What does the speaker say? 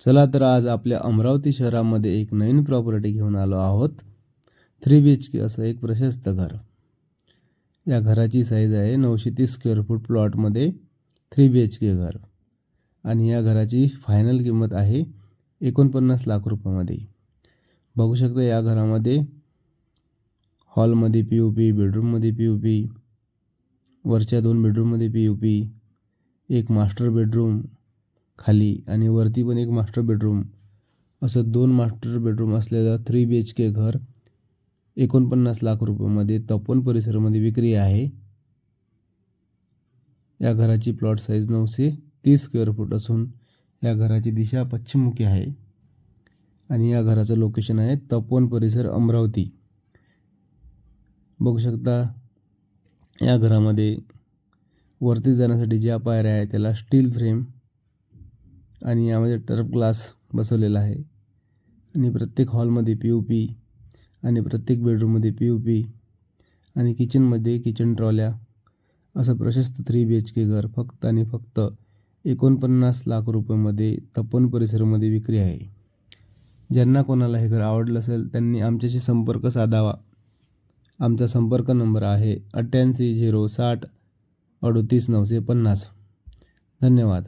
चला तर आज आपल्या अमरावती शहरामध्ये एक नवीन प्रॉपर्टी घेऊन आलो आहोत. थ्री बी एच के असं एक प्रशस्त घर. या घराची साईज आहे नऊशे तीस स्क्वेअर फूट प्लॉटमध्ये थ्री बी एच के घर. आणि या घराची फायनल किंमत आहे एकोणपन्नास लाख रुपयामध्ये. बघू शकता या घरामध्ये हॉलमध्ये पी ओ पी बेडरूममध्ये पी ओ पी वरच्या दोन बेडरूममध्ये पी ओ पी एक मास्टर बेडरूम खाली आणि वरती पण एक मास्टर बेडरूम असं दोन मास्टर बेडरूम असलेलं थ्री बी एच के घर एकोणपन्नास लाख रुपयामध्ये तपोन परिसरामध्ये विक्री आहे. या घराची प्लॉट साईज नऊशे तीस स्क्वेअर फूट असून या घराची दिशा पश्चिममुखी आहे. आणि या घराचं लोकेशन आहे तपोन परिसर अमरावती. बघू शकता या घरामध्ये वरती जाण्यासाठी ज्या पायऱ्या आहे त्याला स्टील फ्रेम आणि यामध्ये टर्फ ग्लास बसवलेला आहे. आणि प्रत्येक हॉलमध्ये पी ओ पी आणि प्रत्येक बेडरूममध्ये पी ओ पी आणि किचनमध्ये किचन ट्रॉल्या. असं प्रशस्त थ्री बी एच के घर फक्त आणि फक्त एकोणपन्नास लाख रुपयामध्ये तपन परिसरामध्ये विक्री आहे. ज्यांना कोणाला हे घर आवडलं असेल त्यांनी आमच्याशी संपर्क साधावा. आमचा संपर्क नंबर आहे अठ्ठ्याऐंशी झिरो साठ अडोतीस नऊशे पन्नास. धन्यवाद.